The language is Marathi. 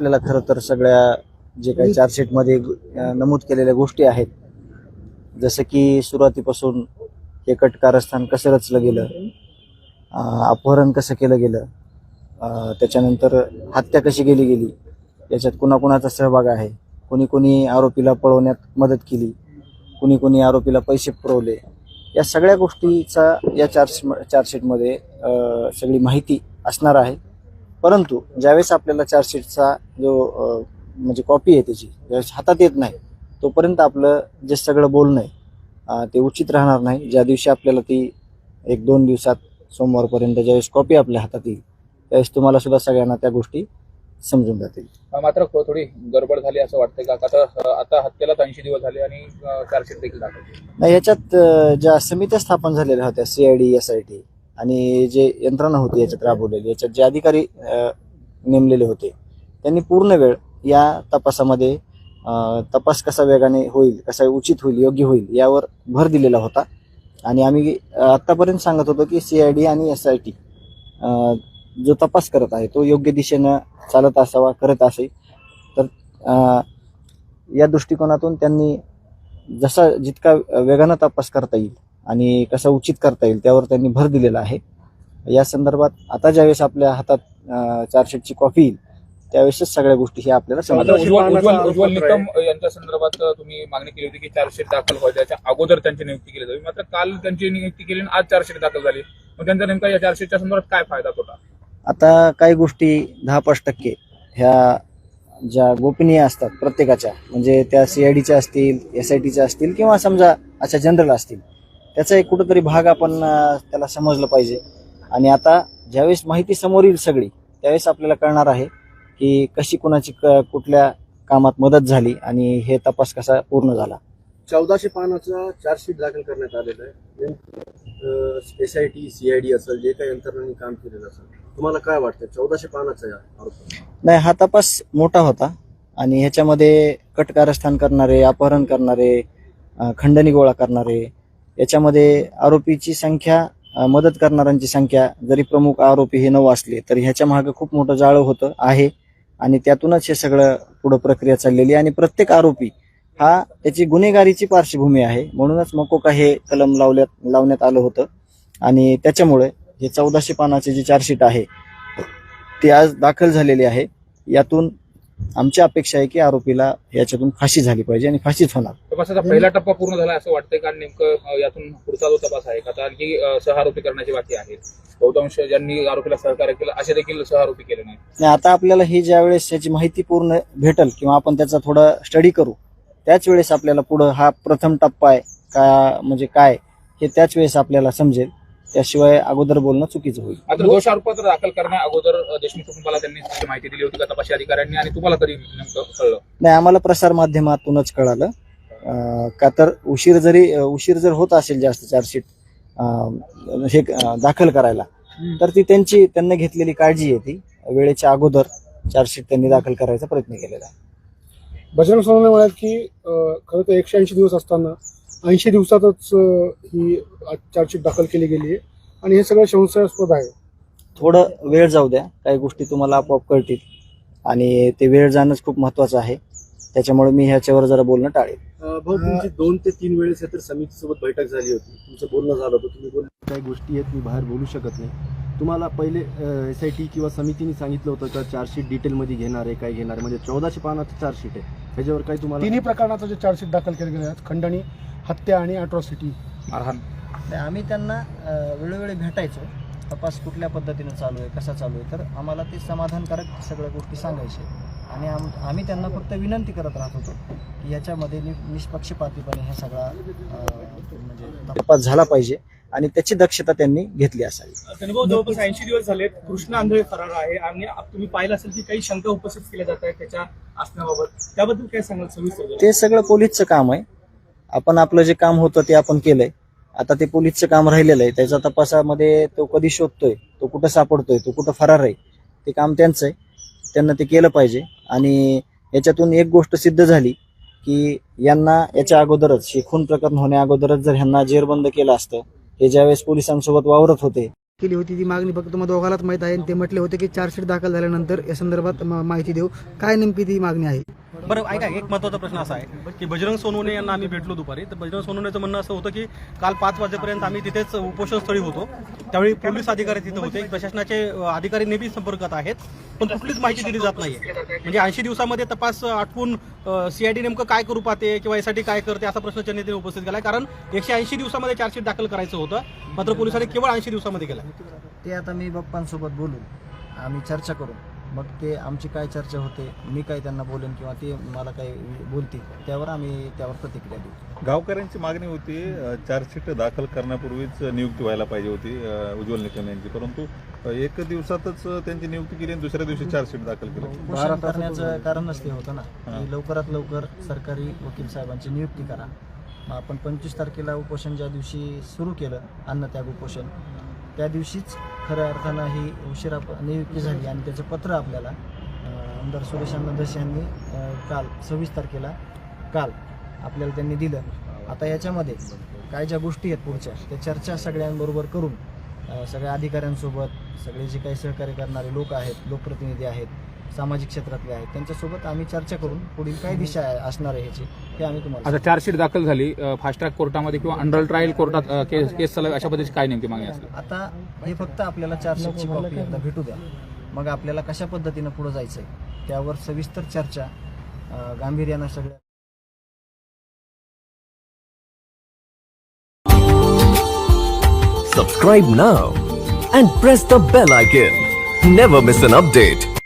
खरं तर सगळ्या जे काही चार्जशीटमध्ये नमूद केलेल्या गोष्टी आहेत. जसं की सुरुवातीपासून हे कट कारस्थान कसं रचलं गेलं अपहरण कसं केलं गेलं. त्याच्यानंतर हत्या कशी केली गेली. याच्यात कुणाकुणाचा सहभाग आहे. कोणी कोणी आरोपीला पळवण्यात मदत केली. कुणी कुणी आरोपीला पैसे पुरवले. या सगळ्या गोष्टीचा या चार्ज चार्जशीटमध्ये सगळी माहिती असणार आहे. परंतु ज्यावेळेस आपल्याला चार्जशीटचा जो म्हणजे कॉपी आहे त्याची ज्यावेळेस हातात येत नाही तोपर्यंत आपलं जे सगळं बोलणं आहे ते उचित राहणार नाही. ज्या दिवशी आपल्याला ती एक दोन दिवसात सोमवारपर्यंत ज्यावेळेस कॉपी आपल्या हातात येईल त्यावेळेस तुम्हाला सुद्धा सगळ्यांना त्या गोष्टी समजून जातील. मात्र थोडी गडबड झाली असं वाटतंय का? आता आता हत्येला ऐंशी दिवस झाले आणि चार्जशीट देखील. नाही याच्यात अं, ज्या समित्या स्थापन झालेल्या होत्या सीआयडी एस आय टी आणि जे यंत्रणा होती याच्यात राबवलेली याच्यात जे अधिकारी नेमलेले होते त्यांनी पूर्ण वेळ या तपासामध्ये तपास कसा वेगाने होईल कसा उचित होईल योग्य होईल यावर भर दिलेला होता. आणि आम्ही आत्तापर्यंत सांगत होतो की सी आय डी आणि एस आय टी जो तपास करत आहे तो योग्य दिशेनं चालत असावा करत असे. तर या दृष्टिकोनातून त्यांनी जसा जितका वेगानं तपास करता येईल आणि कसा उचित करता येईल त्यावर त्यांनी भर दिलेला आहे. या संदर्भात आता ज्यावेळेस आपल्या हातात चार्जशीटची कॉपी येईल त्यावेळेसच सगळ्या गोष्टी हे आपल्याला उज्ज्वल निकम यांच्या संदर्भात तुम्ही मागणी केली होती की चार्जशीट दाखल व्हायच्या त्याच्या अगोदर त्यांची नियुक्ती केली जावी मात्र काल त्यांची नियुक्ती केली आणि आज चार्जशीट दाखल झाली. मग त्यांचा नेमका या चार्जशीटच्या संदर्भात काय फायदा होता? आता काही गोष्टी दहा पाच टक्के ह्या ज्या गोपनीय असतात प्रत्येकाच्या म्हणजे त्या सीआयडीच्या असतील एस आय टीच्या असतील किंवा समजा अशा जनरल असतील त्याचा एक कुठंतरी भाग आपण त्याला समजलं पाहिजे. आणि आता ज्यावेळेस माहिती समोर येईल सगळी त्यावेळेस आपल्याला कळणार आहे की कशी कुणाची क- कुठल्या कामात मदत झाली आणि हे तपास कसा पूर्ण झाला. चौदाशे पानाचा चार्जशीट दाखल करण्यात आलेला आहे. एस आय टी सीआयडी असेल जे काही यंत्रणांनी काम केलेलं असेल तुम्हाला काय वाटतं? चौदाशे पानाचा आरोप नाही हा तपास मोठा होता आणि ह्याच्यामध्ये कट कारस्थान करणारे अपहरण करणारे खंडणी गोळा करणारे याच्यामध्ये आरोपीची संख्या मदत करणाऱ्यांची संख्या जरी प्रमुख आरोपी हे नऊ असले तरी ह्याच्या मागं खूप मोठं जाळं होतं आहे. आणि त्यातूनच हे सगळं पुढं प्रक्रिया चाललेली आणि प्रत्येक आरोपी हा त्याची गुन्हेगारीची पार्श्वभूमी आहे. म्हणूनच मकोका हे कलम लावल्यात लावण्यात आलं होतं. आणि त्याच्यामुळे हे चौदाशे पानाचे जे चार्जशीट आहे ते आज दाखल झालेले आहे. यातून आमची अपेक्षा आहे की आरोपीला याच्यातून फाशी झाली पाहिजे आणि फाशीच होणार. तपासाचा पहिला टप्पा पूर्ण झाला असं वाटतंय का? नेमकं यातून पुढचा जो तपास आहे का? आता आणखी अं, सहआरोपी करण्याची बाकी आहेत बहुतांश ज्यांनी आरोपीला सहकार्य केलं असे देखील सहआरोपी केले नाही आता आपल्याला ही ज्या वेळेस याची माहिती पूर्ण भेटल किंवा आपण त्याचा थोडा स्टडी करू त्याच वेळेस आपल्याला पुढं हा प्रथम टप्पा आहे का म्हणजे काय हे त्याच वेळेस आपल्याला समजेल. त्याशिवाय अगोदर बोलणं चुकीचं होईल. मात्र दोषारोपपत्र दाखल करण्या अगोदर देशमुख कुटुंबाला त्यांनी माहिती दिली होती का तपासी अधिकाऱ्यांनी आणि तुम्हाला कधी नेमकं कळलं. नाही आम्हाला प्रसार माध्यमातूनच कळालं. का तर उशीर जरी उशीर जर होत असेल जास्त चार्जशीट हे दाखल करायला तर ती त्यांची त्यांनी घेतलेली काळजी आहे ती. वेळेच्या अगोदर चार्जशीट त्यांनी दाखल करायचा प्रयत्न केलेला आहे. बजरंग सोनवणे म्हणाले की खरं तर एकशे ऐंशी दिवस असताना ऐंशी दिवसातच ही चार्जशीट दाखल केली गेली आहे. आणि हे सगळं संशयास्पद आहे. थोडं वेळ जाऊ द्या. काही गोष्टी तुम्हाला आपोआप कळतील. आणि ते वेळ जाणंच खूप महत्वाचं आहे. त्याच्यामुळे मी ह्याच्यावर जरा बोलणं टाळेल. भाऊ तुमची दोन ते तीन वेळेस तर समितीसोबत बैठक झाली होती. तुमचं बोलणं झालं होतं. तुम्ही बोलले काही गोष्टी आहेत मी बाहेर बोलू शकत नाही. तुम्हाला पहिले एस आय टी किंवा समितीने सांगितलं होतं का चार्जशीट डिटेलमध्ये घेणार आहे काय घेणार आहे? म्हणजे चौदाशे पानाचं चार्जशीट आहे. त्याच्यावर काही तुम्हाला तिन्ही प्रकरणाचं जे चार्जशीट दाखल केले गेले आहेत खंडणी हत्या आणि अट्रॉसिटी मारहाण नाही, आम्ही त्यांना अ, वेळोवेळी भेटायचो. तपास कुठल्या पद्धतीनं चालू आहे कसा चालू आहे तर आम्हाला ते समाधानकारक सगळ्या गोष्टी सांगायचे. आणि आम आम्ही त्यांना फक्त विनंती करत राहत होतो की याच्यामध्ये नि निष्पक्षपातीपणे हे सगळा अ, म्हणजे तपास झाला पाहिजे आणि त्याची दक्षता त्यांनी घेतली असावी. अनुभव जवळपास ऐंशी दिवस झालेत. कृष्ण आंधळे फरार आहे आणि आप- तुम्ही पाहिलं असेल की काही शंका उपस्थित केल्या जात आहेत त्याच्या असण्याबाबत त्याबद्दल काय सांगाल? सविस्तर ते सगळं पोलीसचं काम आहे. आपण आपलं जे काम होतं ते आपण केलंय. आता ते पोलीसचं काम राहिलेलं आहे. त्याच्या तपासामध्ये तो कधी शोधतोय तो कुठं सापडतोय तो कुठं फरार आहे ते काम त्यांचं आहे. त्यांना ते केलं पाहिजे. आणि याच्यातून एक गोष्ट सिद्ध झाली की यांना याच्या अगोदरच शिखून प्रकरण होण्या अगोदरच जर ह्यांना जेरबंद केलं असतं हे ज्यावेळेस पोलिसांसोबत वावरत होते. केली होती ती मागणी फक्त तुम्हाला दोघालाच माहीत आहे. आणि ते म्हटले होते की चार्जशीट दाखल झाल्यानंतर या संदर्भात म- माहिती देऊ. काय नेमकी ती मागणी आहे? बरं ऐका एक महत्त्वाचा प्रश्न असा आहे की बजरंग सोनवणे यांना आम्ही भेटलो दुपारी. तर बजरंग सोनवणेचं म्हणणं असं होतं की काल पाच वाजेपर्यंत आम्ही तिथेच उपोषणस्थळी होतो. त्यावेळी पोलीस अधिकारी तिथे होते. प्रशासनाचे अधिकारी नेहमी संपर्कात आहेत पण कुठलीच माहिती दिली जात नाहीये. म्हणजे ऐंशी दिवसामध्ये तपास आटपून सीआयडी नेमकं काय करू पाहते किंवा यासाठी काय करते असा प्रश्न त्यांनी उपस्थित केला कारण एकशे ऐंशी दिवसामध्ये चार्जशीट दाखल करायचं होतं. मात्र पोलिसांनी केवळ ऐंशी दिवसामध्ये केलं ते आता मी बाप्पांसोबत बोलून आम्ही चर्चा करू. मग ते आमची काय चर्चा होते मी काय त्यांना बोलेन किंवा ते मला काय बोलतील त्यावर आम्ही त्यावर प्रतिक्रिया देऊ. गावकऱ्यांची मागणी होती चार्जशीट दाखल करण्यापूर्वीच नियुक्ती व्हायला पाहिजे होती उज्ज्वल निकम यांची. परंतु एक दिवसातच त्यांची नियुक्ती केली आणि दुसऱ्या दिवशी चार्जशीट दाखल केलं. करण्याचं कारणच ते होतं ना. लवकरात लवकर सरकारी वकील साहेबांची नियुक्ती करा. आपण पंचवीस तारखेला उपोषण ज्या दिवशी सुरू केलं अन्नत्याग उपोषण त्या दिवशीच खऱ्या अर्थानं ही उशिरा नियुक्ती झाली आणि त्याचं पत्र आपल्याला आमदार सुरेश अण्णा यांनी काल सव्वीस तारखेला काल आपल्याला त्यांनी दिलं. आता याच्यामध्ये काय ज्या गोष्टी आहेत पुढच्या त्या चर्चा सगळ्यांबरोबर करून सगळ्या अधिकाऱ्यांसोबत सगळे जे काही सहकार्य करणारे लोक आहेत लोकप्रतिनिधी आहेत सामाजिक क्षेत्रातले आहेत. त्यांच्यासोबत आम्ही चर्चा करून पुढील काय दिशा आहे- असणार आहे ह्याची हे आम्ही तुम्हाला आता चार्जशीट दाखल झाली फास्ट ट्रॅक कोर्टामध्ये किंवा अंडर ट्रायल कोर्टात अ, केस केस चालू अशा पद्धतीची काय नेमकी मागणी असते? आता हे फक्त आपल्याला चार्जशीटची कॉपी एकदा भेटू द्या. मग आपल्याला कशा पद्धतीनं पुढे जायचंय त्यावर सविस्तर चर्चा अं, गांभीर्यानं सगळ्या Subscribe now and press the bell icon. Never miss an update.